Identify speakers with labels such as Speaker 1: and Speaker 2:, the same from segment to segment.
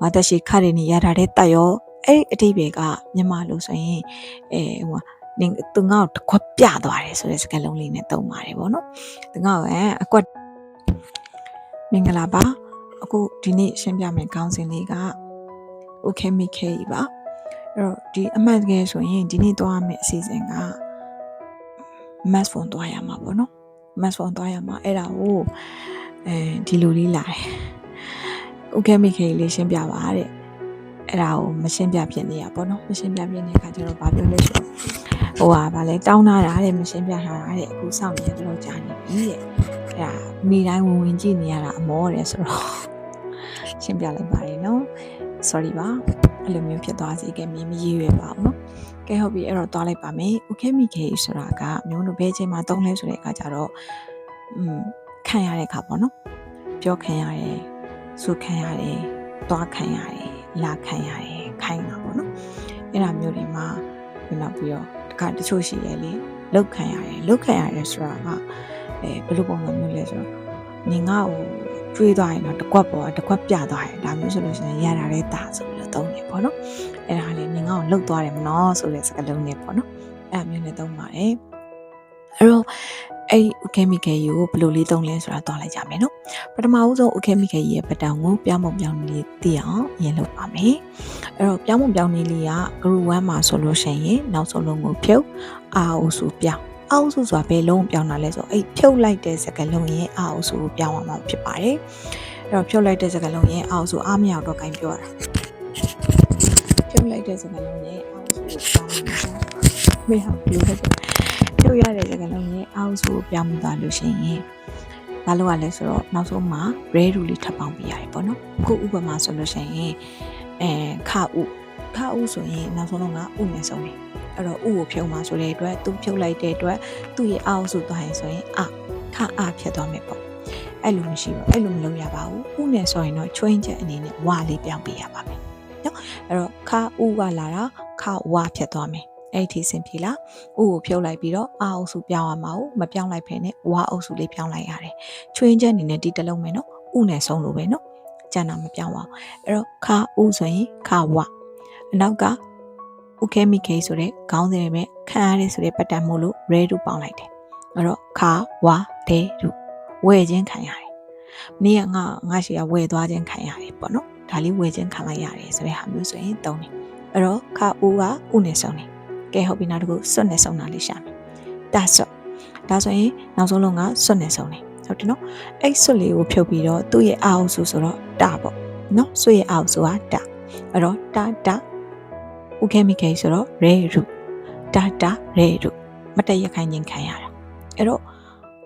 Speaker 1: ဝါတရှိခရနေရတာတဲ့တတ်ရောအဲ့ဒီအတိပယ်ကမြန်မာလို့ဆိုရင်အဲဟိုနင်သူငါ့ကိုတစ်ခွက်ပြသွားတယ်ဆိုတဲ့စကားလုံးလေးနဲ့သုံးပါတယ်ဗောနော်သူငါ့ကိုအကွက်မင်္ဂလာပါအခုဒီနေ့ရှင်းပြမယ့်ခေါင်းစဉ်လေးက okay me k ပါအဲ့တော့ဒီအမှတ်တကယ်ဆိုရင်ဒီနေ့သွားမယ့်အစီအစဉ်က mass phone သွားရမှာပေါ့နော် mass phone သွားရမှာအဲ့ဒါကိုအဲဒီလိုလေးလာတယ် ဦးခဲမိခင်လေးရှင်းပြပါတဲ့အဲ့ဒါကိုမရှင်းပြဖြစ်နေရပေါ့နော်မရှင်းပြဖြစ်နေတဲ့အခါကျတော့ဘာပြောလဲဆိုဟိုဟာဗာလဲတောင်းတာတဲ့မရှင်းပြထားတာတဲ့အခုစောင့်နေတာတော့ကြာနေပြီတဲ့အဲ့ဒါမိတိုင်းဝင်ဝင်ကြည့်နေရတာအမောတဲ့ဆိုတော့ရှင်းပြလိုက်ပါတယ်နော် sorry ပါအဲ့လိုမျိုးဖြစ်သွားစေခဲ့မင်းမရည်ရွယ်ပါဘူးနော်ကဲဟုတ်ပြီအဲ့တော့သွားလိုက်ပါမယ်ဦးခဲမိခဲဆိုတာကမျိုးတို့ဘဲချင်းမှာတုံးလဲဆိုတဲ့အခါကျတော့อืมခံရတဲ့အခါပေါ့နော်ပြောခံရတယ် ဆိုခံရတယ်သွားခံရတယ်လာခံရတယ်ခိုင်းတာပေါ့နော်အဲ့ဒါမျိုးတွေမှာနောက်ပြီးတော့တခါတချို့ရှိရလေလောက်ခံရတယ်လောက်ခံရတယ်ဆိုတာကအဲဘယ်လိုပုံစံမျိုးလဲဆိုတော့နေငါ့ကိုကျွေးသွားရင်တော့တကွက်ပေါ်တကွက်ပြသွားရင်ဒါမျိုးဆိုလို့ရှိရင်ရတာတဲ့တာဆိုပြီးတော့သုံးတယ်ပေါ့နော်အဲ့ဒါလေနေငါ့ကိုလှုပ်သွားတယ်မနော်ဆိုတဲ့စကားလုံးနဲ့ပေါ့နော်အဲ့အမျိုးနဲ့သုံးပါတယ်အဲ့တော့ အဲ့ chemical ကိုဘယ်လိုလေးသုံးလဲဆိုတာတွားလိုက်ကြမယ်နော်ပထမဦးဆုံး chemical ရဲ့ပတံကိုပြောင်းပုံပြောင်းနေလေးသိအောင်ရင်းလုပ်ပါမယ်အဲ့တော့ပြောင်းပုံပြောင်းနေလေးက group 1မှာဆိုလို့ရှိရင်နောက်ဆုံးလုံးကိုဖြုတ်အာအုပ်စုပြောင်းအောက်စုဆိုတာဘယ်လုံးပြောင်းတာလဲဆိုအဲ့ဖြုတ်လိုက်တဲ့စကားလုံးရဲ့အာအုပ်စုကိုပြောင်းအောင်မှာဖြစ်ပါတယ်အဲ့တော့ဖြုတ်လိုက်တဲ့စကားလုံးရဲ့အာအုပ်စုအားမရတော့ဂိုင်းပြောတာဖြုတ်လိုက်တဲ့စကားလုံးရဲ့အာအုပ်စုကိုပြောင်းအောင်မေဟာဘယ်လိုလဲဖြု တ်ရတဲ့စကားလုံးရဲ့အာအုပ်စုကိုပြောင်းမှုသွားလို့ရှိရင်ဘာလို့ ਆ လဲဆိုတော့နောက်ဆုံးမှာ red လေးထပ်ပေါင်းပြရတယ်ပေါ့နော်ခုဥပမာဆိုလို့ရှိရင်အဲခဥခဥဆိုရင်နောက်ဆုံးတော့ကဥနဲ့ဆုံးတယ်အဲ့တော့ဥကိုဖြုံမှာဆိုတဲ့အတွက်သူဖြုတ်လိုက်တဲ့အတွက်သူ့ရဲ့အောက်စုသွားရင်ဆိုရင်အခအဖြစ်သွားမယ်ပေါ့အဲ့လိုမရှိဘူးအဲ့လိုမလုပ်ရပါဘူးဥနဲ့ဆိုရင်တော့ချွင်းချက်အနေနဲ့ဝါလေးပြောင်းပေးရပါမယ်နော်အဲ့တော့ခဥကလာတာခဝါဖြစ်သွားမယ် အဲ့ဒီစင်ပြေလားဥကိုဖြုတ်လိုက်ပြီးတော့အာအုပ်စုပြောင်းရမှာမပြောင်းလိုက်ဖ ೇನೆ ဝါအုပ်စုလေးပြောင်းလိုက်ရတယ်ချွင်းချက်အနေနဲ့ဒီတစ်လုံးမယ်နော်ဥနဲ့ဆုံးလို့ပဲနော်ကျန်တာမပြောင်းပါဘူးအဲ့တော့ခဥဆိုရင်ခဝအနောက်ကဥခဲမိခေဆိုတဲ့ခေါင်းစဉ်ပဲခံရတဲ့ဆိုတဲ့ပတ်တန်မို့လို့ red တို့ပေါင်းလိုက်တယ်အဲ့တော့ခဝဒေတို့ဝဲခြင်းခံရတယ်မနေ့ကငါငါရှိကဝဲသွားခြင်းခံရတယ်ပေါ့နော်ဒါလေးဝဲခြင်းခံလိုက်ရတယ်ဆိုတဲ့ဟာမျိုးဆိုရင်သုံးတယ်အဲ့တော့ခဥကဥနဲ့ဆုံးတယ် ကဲဟုတ်ပြီနောက်တစ်ခုစွတ်နဲ့ဆုံးတာလေးရှာမယ်ဒါစွတ်ဒါဆိုရင်နောက်ဆုံးလုံးကစွတ်နဲ့ဆုံးတယ်ဟုတ်တယ်နော်အဲ့စွတ်လေးကိုဖြုတ်ပြီးတော့သူ့ရဲ့အာအုပ်စုဆိုတော့တာပေါ့နော်စွတ်ရဲ့အာအုပ်စုကတာအဲ့တော့တာတာဥခဲမိခဲဆိုတော့ရေရုတာတာရေရုမတည့်ရခိုင်ခြင်းခံရတာအဲ့တော့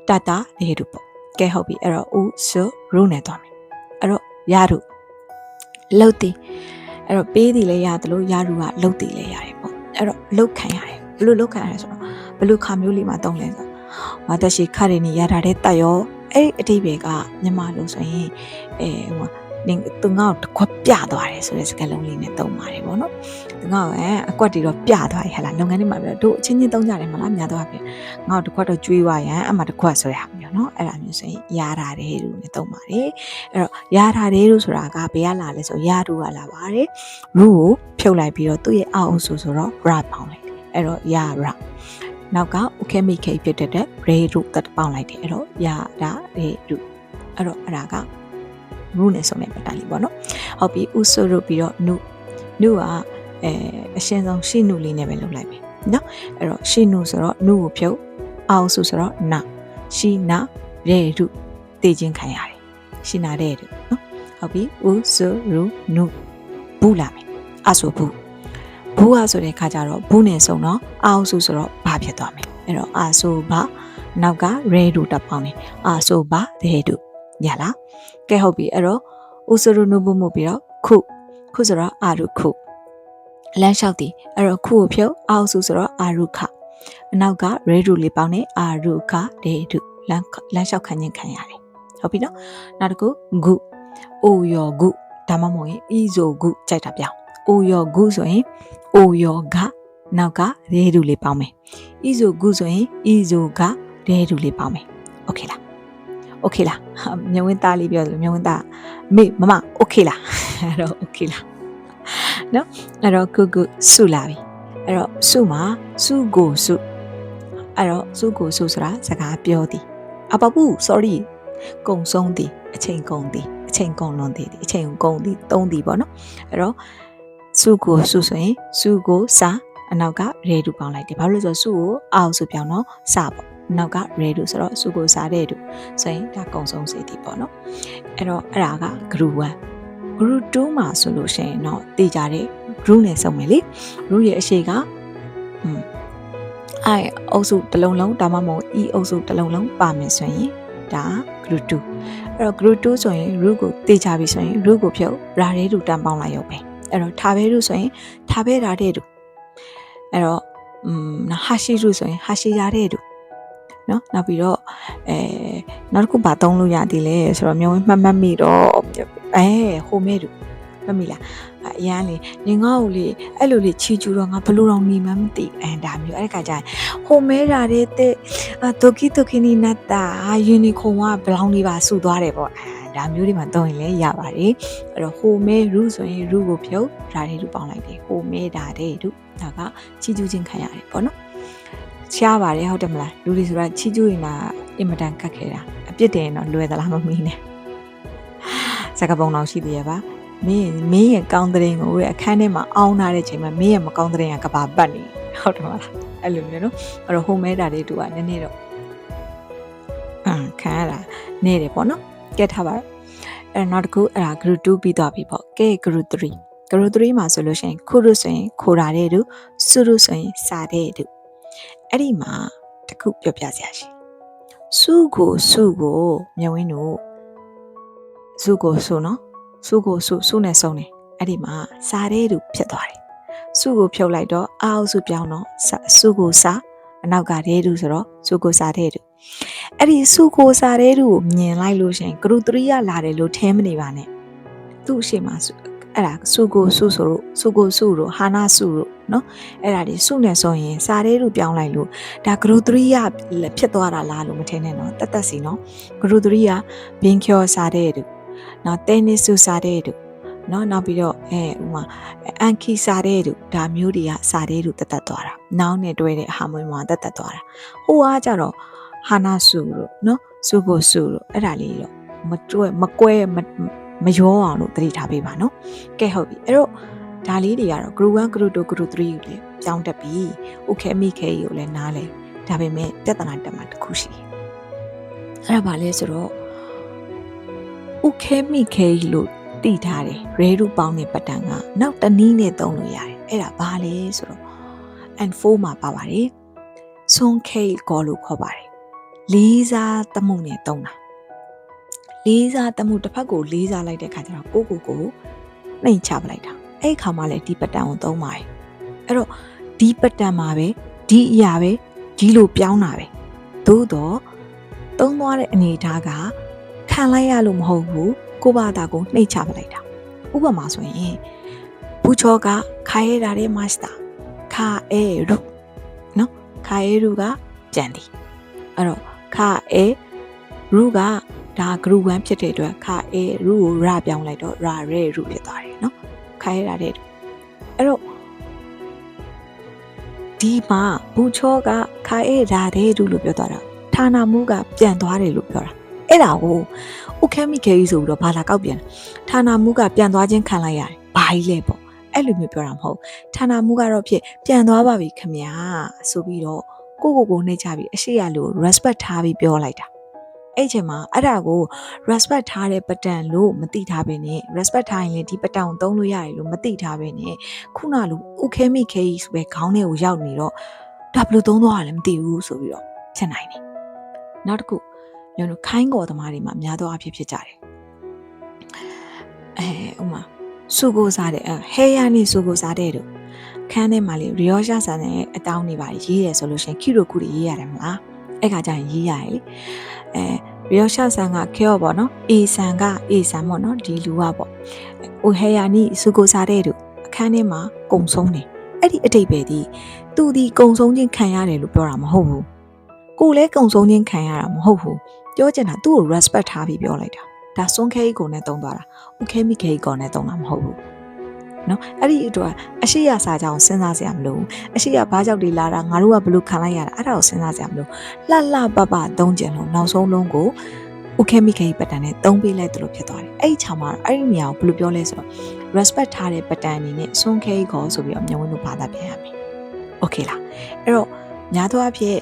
Speaker 1: တာတာရေရုပေါ့ကဲဟုတ်ပြီအဲ့တော့ဥဆိုရုနဲ့သွားမယ်အဲ့တော့ရရုလှုပ်တည်အဲ့တော့ပေးသည်လည်းရတယ်လို့ရရုကလှုပ်တည်လည်းရတယ်ပေါ့ အဲ့တော့လှုပ်ခံရတယ်ဘလို့လှုပ်ခံရတယ်ဆိုတော့ဘလို့ခါမျိုးလေးမှာတုံးလဲဆိုဝါတရှိခရနေရတာတဲ့တတ်ရောအဲ့ဒီအတိပယ်ကမြန်မာလို့ဆိုရင်အဲဟိုနင်သူငါ့ကိုတစ်ခွက်ပြသွားတယ်ဆိုတဲ့စကားလုံးလေးနဲ့သုံးပါတယ်ဗောနော်သူငါ့ကိုအကွက်တီတော့ပြသွားရဟလားလုပ်ငန်းတွေမှာပြောတို့အချင်းချင်းသုံးကြတယ်မလားများတော့ပြငါ့ကိုတစ်ခွက်တော့ကျွေးသွားရန်အမှတစ်ခွက်ဆိုရ ဟာမျိုးနော်အဲ့ဒါမျိုးဆိုရင်ရတာတယ်လို့နဲ့သုံးပါတယ်အဲ့တော့ရတာတယ်လို့ဆိုတာကဘယ်ကလာလဲဆိုရတူကလာပါတယ်ရူကိုဖြုတ်လိုက်ပြီးတော့သူ့ရဲ့အောက်အုပ်ဆိုဆိုတော့ ra ပေါင်းလိုက်တယ်အဲ့တော့ရ ra နောက်က okay make ဖြစ်တဲ့ ray တို့တက်ပေါင်းလိုက်တယ်အဲ့တော့ရတာ ray တို့အဲ့တော့အဲ့ဒါက rule နဲ့ဆုံးတဲ့ပတ်တန်လေးပေါ့နော်ဟုတ်ပြီဥဆိုရုပ်ပြီးတော့နုနုကအဲအရှင်းဆုံးရှိနုလေးနဲ့ပဲလုပ်လိုက်ပြီနော်အဲ့တော့ရှိနုဆိုတော့နုကိုဖြုတ်အောင်စုဆိုတော့နာ ရှိနာရေရုတည်ခြင်းခံရတယ်ရှိနာတဲ့ရုနော်ဟုတ်ပြီဥဆိုရုနုဘူးလာမယ်အဆိုဘူးဘူးอ่ะဆိုတဲ့ခါကျတော့ဘူးနဲ့ဆုံးတော့အောင်စုဆိုတော့ဘာဖြစ်သွားမယ်အဲ့တော့အာဆိုဘာနောက်ကရေရုတက်ပေါင်းတယ်အာဆိုဘာရေရုရလားကဲဟုတ်ပြီအဲ့တော့ဥစရုနုဘမှုပြီးတော့ခုခုဆိုတော့အာရုခုလမ်းလျှောက်သည်အဲ့တော့ခုကိုဖြုတ်အောက်စုဆိုတော့အာရုခ အနောက်ကရေဒူလေးပေါင်းနေအာရုခဒေဒုလမ်းလမ်းလျှောက်ခံခြင်းခံရတယ်ဟုတ်ပြီနော်နောက်တစ်ခုဂုအိုယောဂုဒါမှမဟုတ်ရင်ဤဇိုဂုကြိုက်တာပြောင်းအိုယောဂုဆိုရင်အိုယောဂနောက်ကရေဒူလေးပေါင်းမယ်ဤဇိုဂုဆိုရင်ဤဇိုဂရေဒူလေးပေါင်းမယ်โอเคလားโอเคလားမြဝင်းသားလေးပြောတယ်မြဝင်းသားမေမမโอเคလား အဲ့တော့ okay လားနော်အဲ့တော့ကုကုစုလာပြီ အဲ့တော့စုမှာစုကိုစုအဲ့တော့စုကိုစုဆိုတာစကားပြောသည်အပပူ sorry ကုံဆုံးသည်အချိန်ကုန်သည်အချိန်ကုန်လွန်သည်အချိန်ကုန်သည်သုံးသည်ပေါ့နော်အဲ့တော့စုကိုစုဆိုရင်စုကိုစာအနောက်ကရေတူပေါင်းလိုက်တယ်ဘာလို့လဲဆိုတော့စုကိုအောက်စုပြောင်းတော့စပေါ့နောက်ကရေတူဆိုတော့စုကိုစားတဲ့တူဆိုရင်ဒါကုံဆုံးစေသည်ပေါ့နော်အဲ့တော့အဲ့ဒါက group 1 group 2မှာဆိုလို့ရှိရင်တော့တည်ကြတဲ့ group နဲ့စုံမယ်လေ group ရဲ့အရှိကอืมအဲအုပ်စုတစ်လုံးလုံးဒါမှမဟုတ် e အုပ်စုတစ်လုံးလုံးပါမယ်ဆိုရင်ဒါ group 2အဲ့တော့ group 2ဆိုရင် root ကိုတည်ကြပြီဆိုရင် root ကိုဖြုတ် ra တဲ့တူတန်ပေါင်းလိုက်ရုပ်ပဲအဲ့တော့ထားဘဲ root ဆိုရင်ထားဘဲ ra တဲ့တူအဲ့တော့อืมဟာရှိ root ဆိုရင်ဟာရှိ ra တဲ့တူနော်နောက်ပြီးတော့အဲနောက်တစ်ခုဘာသုံးလို့ရသေးလဲဆိုတော့မျိုးမှတ်မှတ်မိတော့အဲဟိုမဲတူမှတ်မိလား အရန်လေနေငါ့ကိုလေအဲ့လိုလေချီကျူတော့ငါဘလို့တော့နေမှမသိအဲဒါမျိုးအဲ့ဒီကကြရင်ဟိုမဲရာတဲ့တဲ့ဒိုကီဒိုကီနီနတ်တာယူနီခွန်ကဘလောင်းလေးပါဆူသွားတယ်ပေါ့အဲဒါမျိုးတွေမှာတုံးရင်လည်းရပါတယ်အဲ့တော့ဟိုမဲရူဆိုရင်ရူကိုဖြုတ်ဓာတ်တွေတူပေါင်းလိုက်တယ်ဟိုမဲဓာတ်တွေတူဒါကချီကျူးချင်းခံရတယ်ပေါ့နော်ရှားပါတယ်ဟုတ်တယ်မလားလူတွေဆိုတာချီကျူးရင်လားအင်မတန်ကတ်ခဲ့တာအပြစ်တင်တော့လွယ်သလားမမီးနဲ့စကားပုံတော်ရှိသေးရပါ မင်းမင်းရဲ့ကောင်းတဲ့ရင်ကိုရဲ့အခန်းထဲမှာအောင်းထားတဲ့ချိန်မှာမင်းရဲ့မကောင်းတဲ့ရင်ကကဘာပတ်နေဟုတ်တယ်မလားအဲ့လိုမျိုးနော်အဲ့တော့ဟိုမဲတာလေးတူကနည်းနည်းတော့အမ်ခံရတာနေတယ်ပေါ့နော်ကဲထားပါအဲ့နောက်တစ်ခုအဲ့ဒါ group 2ပြီးသွားပြီပေါ့ကဲ group 3 group 3မှာဆိုလို့ရှိရင်ခုရုဆိုရင်ခိုတာတဲ့တူစုရုဆိုရင်စာတဲ့တူအဲ့ဒီမှာတစ်ခုပြောပြစရာရှိစုကိုစုကိုမြဝင်းတို့စုကိုစုနော် စုကိုစုစုနဲ့စုံတယ်အဲ့ဒီမှာစားတဲ့သူဖြစ်သွားတယ်စုကိုဖြုတ်လိုက်တော့အောက်စုပြောင်းတော့စုကိုစားအနောက်ကတဲ့သူဆိုတော့စုကိုစားတဲ့သူအဲ့ဒီစုကိုစားတဲ့သူကိုမြင်လိုက်လို့ရှင်ဂရု3ရလာတယ်လို့ထဲမနေပါနဲ့သူ့အရှိမအဲ့ဒါစုကိုစုဆိုလို့စုကိုစုလို့ဟာနာစုလို့နော်အဲ့ဒါဒီစုနဲ့ဆိုရင်စားတဲ့သူပြောင်းလိုက်လို့ဒါဂရု3ရဖြစ်သွားတာလားလို့မထင်နဲ့နော်တတ်တတ်စီနော်ဂရု3ရဘင်းကျော်စားတဲ့သူ နော်တဲနစ်စုစားတဲ့သူနော်နောက်ပြီးတော့အဲဥမာအန်ခီစားတဲ့သူဒါမျိုးတွေကစားတဲ့သူတတ်တတ်သွားတာနောင်းနဲ့တွဲတဲ့ဟာမွေးမှာတတ်တတ်သွားတာဟိုအားကြတော့ဟာနာစုလို့နော်စုကိုစုလို့အဲ့ဒါလေးတော့မတွဲမကွဲမမရောအောင်လို့သတိထားပေးပါနော်ကဲဟုတ်ပြီအဲ့တော့ဒါလေးတွေကတော့ group 1 group 2 group 3ကိုလည်းပြောင်းတက်ပြီ။ okay မိခဲကိုလည်းနားလဲဒါပေမဲ့ပြဿနာတက်မှာတစ်ခုရှိတယ်။အဲ့ဒါဘာလဲဆိုတော့ ဥခဲမိခဲလို့တည်ထားတယ်ရဲရူပေါင်းတဲ့ပတ်တန်ကနောက်တနည်းနဲ့သုံးလို့ရတယ်အဲ့ဒါဘာလဲဆိုတော့ and 4 မှာပါပါတယ်ဆွန်ခဲကောလို့ခေါ်ပါတယ်လေးစားတမှုနဲ့သုံးတာလေးစားတမှုတစ်ဖက်ကိုလေးစားလိုက်တဲ့ခါကျတော့ကိုကိုကိုနှိမ်ချပလိုက်တာအဲ့ခါမှလည်းဒီပတ်တန်ကိုသုံးပါတယ်အဲ့တော့ဒီပတ်တန်မှာပဲဒီအရာပဲဒီလိုပြောင်းတာပဲသို့တော့သုံးသွားတဲ့အနေအထားက ခံလိုက်ရလို့မဟုတ်ဘူးကိုဘာသာကိုနှိပ်ချပလိုက်တာဥပမာဆိုရင်ဘူချောကခါရဲတာတဲ့မစ္စတာခါအဲရူနော်ခါအဲရူကပြန်သည်အဲ့တော့ခါအဲရူကဒါ group 1ဖြစ်တဲ့အတွက်ခါအဲရူကိုရပြောင်းလိုက်တော့ရရဲရူဖြစ်သွားတယ်နော်ခါရဲတာတဲ့အဲ့တော့ဒီမှာဘူချောကခါအဲရာတဲ့ရူလို့ပြောသွားတာဌာနမှုကပြန်သွားတယ်လို့ပြောတာ အဲ့ဒါကိုဥခဲမိခဲကြီးဆိုပြီးတော့ဘာလာကောက်ပြန်ဌာနမှုကပြန်သွားခြင်းခံလိုက်ရတယ်ဘာကြီးလဲပေါ့အဲ့လိုမျိုးပြောတာမဟုတ်ဌာနမှုကတော့ဖြစ်ပြန်သွားပါပြီခမညာဆိုပြီးတော့ကိုကိုကိုနှိမ့်ချပြီးအရှိရလို့ respect ထားပြီးပြောလိုက်တာအဲ့ချိန်မှာအဲ့ဒါကို respect ထားတဲ့ pattern လို့မသိထားဘဲနဲ့ respect ထားရင်လည်းဒီ pattern ကိုသုံးလို့ရတယ်လို့မသိထားဘဲနဲ့ခုနလိုဥခဲမိခဲကြီးဆိုပဲခေါင်းထဲကိုရောက်နေတော့ဒါဘလို့သုံးသွားရလဲမသိဘူးဆိုပြီးတော့ဖြစ်နိုင်တယ်နောက်တစ်ခု ညတို့ခိုင်းကော်သမားတွေမှာများသောအားဖြင့်ဖြစ်ကြတယ်အဲဥမာစုကိုစားတဲ့အဲဟဲယာနေစုကိုစားတဲ့တို့ခန်းထဲမှာလေရီယောရှာဆန်တဲ့အတောင်းနေပါရေးရဆိုလို့ရှင်ခီရိုကူတွေရေးရတယ်မလားအဲ့ခါကျရင်ရေးရတယ်လေအဲရီယောရှာဆန်ကခဲရောပေါ့နော်အေဆန်ကအေဆန်ပေါ့နော်ဒီလူကပေါ့အိုဟဲယာနီစုကိုစားတဲ့တို့အခန်းထဲမှာကုံဆုံးတယ်အဲ့ဒီအတိတ်ပဲဒီသူဒီကုံဆုံးခြင်းခံရတယ်လို့ပြောတာမဟုတ်ဘူး ကိုလည်းကုံဆုံးခြင်းခံရတာမဟုတ်ဘူးပြောချင်တာသူ့ကို respect ထားပြီးပြောလိုက်တာဒါစွန်ခဲကြီးကိုနဲ့တုံးသွားတာဥခဲမိခဲကြီးကိုနဲ့တုံးတာမဟုတ်ဘူးနော်အဲ့ဒီအတွက်အရှိရစာကြောင့်စဉ်းစားစရာမလိုဘူးအရှိရဘာကြောင့်ဒီလာတာငါတို့ကဘလို့ခံလိုက်ရတာအဲ့ဒါကိုစဉ်းစားစရာမလိုလှလှပပသုံးကျင်လို့နောက်ဆုံးလုံးကိုဥခဲမိခဲကြီးပတ်တန်နဲ့သုံးပေးလိုက်တယ်လို့ဖြစ်သွားတယ်အဲ့ဒီချာမှာအဲ့ဒီနေရာကိုဘယ်လိုပြောလဲဆိုတော့ respect ထားတဲ့ပတ်တန်အနေနဲ့စွန်ခဲကြီးကိုဆိုပြီးတော့မြန်ဝင်းတို့ဘာသာပြန်ရမယ် okay လားအဲ့တော့များသောအားဖြင့်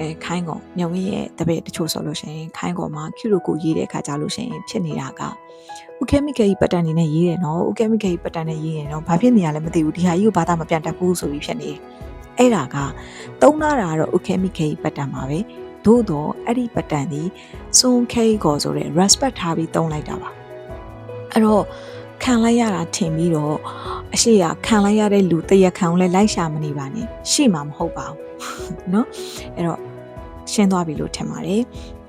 Speaker 1: အဲခိုင်းကောင်မြဝင်းရဲ့တပည့်တချို့ဆိုလို့ရှိရင်ခိုင်းကောင်မှာ Q လို့ကိုရေးတဲ့အခါကြလို့ရှိရင်ဖြစ်နေတာကဥကဲမိကေကြီးပတ်တန်နေနဲ့ရေးတယ်နော်ဥကဲမိကေကြီးပတ်တန်နဲ့ရေးရင်တော့ဘာဖြစ်နေရလဲမသိဘူးဒီဟာကြီးကိုဘာသာမပြန်တတ်ဘူးဆိုပြီးဖြစ်နေတယ်အဲ့ဒါကတုံးလာတာကတော့ဥကဲမိကေကြီးပတ်တန်ပါပဲသို့တော့အဲ့ဒီပတ်တန်ဒီစွန်ခဲကောဆိုတဲ့ respect ထားပြီးတုံးလိုက်တာပါအဲ့တော့ခံလိုက်ရတာထင်ပြီးတော့အရှိရခံလိုက်ရတဲ့လူတရက်ခံကိုလည်းလိုက်ရှာမနေပါနဲ့ရှိမှာမဟုတ်ပါဘူး เนาะအဲ့တော့ရှင်းသွားပြီလို့ထင်ပါတယ်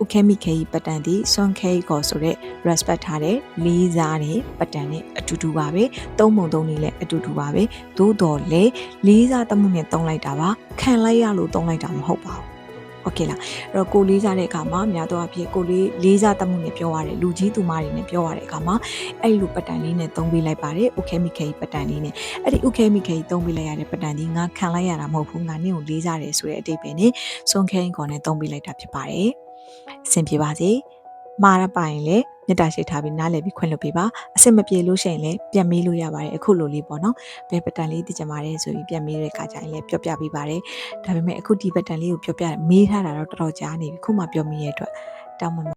Speaker 1: ဥခဲမိခဲကြီးပတ်တန်ဒီစွန်ခဲကောဆိုတဲ့ respect ထားတဲ့လေးစားတဲ့ပတ်တန်နဲ့အတူတူပါပဲသုံးပုံသုံးနည်းလည်းအတူတူပါပဲသို့တော်လည်းလေးစားတမှုနဲ့သုံးလိုက်တာပါခံလိုက်ရလို့သုံးလိုက်တာမဟုတ်ပါဘူး โอเคလားအဲ့တော့ကိုလေးစားတဲ့အခါမှာများတော့အဖြစ်ကိုလေးလေးစားတမှုနဲ့ပြောရတယ်လူကြီးသူမတွေနဲ့ပြောရတဲ့အခါမှာအဲ့ဒီလိုပတ်တန်လေးနဲ့သုံးပေးလိုက်ပါတယ်โอเคမိခဲကြီးပတ်တန်လေးနဲ့အဲ့ဒီโอเคမိခဲကြီးသုံးပေးလိုက်ရတဲ့ပတ်တန်ဒီငါခံလိုက်ရတာမဟုတ်ဘူးငါနင့်ကိုလေးစားတယ်ဆိုတဲ့အတိတ်ပဲနဲ့စွန်ခဲရင်ခေါ်နဲ့သုံးပေးလိုက်တာဖြစ်ပါတယ်အဆင်ပြေပါစေ မှားရပါရင်လည်းမေတ္တာရှိထားပြီးနားလည်ပြီးခွင့်လွှတ်ပေးပါအဆင်မပြေလို့ရှိရင်လည်းပြန်မေးလို့ရပါတယ်အခုလိုလေးပေါ့နော်ဘယ်ပတ်တန်လေးသိကြမှာလဲဆိုပြီးပြန်မေးတဲ့အခါကျရင်လည်းပြောပြပေးပါတယ်ဒါပေမဲ့အခုဒီပတ်တန်လေးကိုပြောပြမေးထားတာတော့တော်တော်ကြာနေပြီခုမှပြောမိရတဲ့အတွက်တောင်းပန်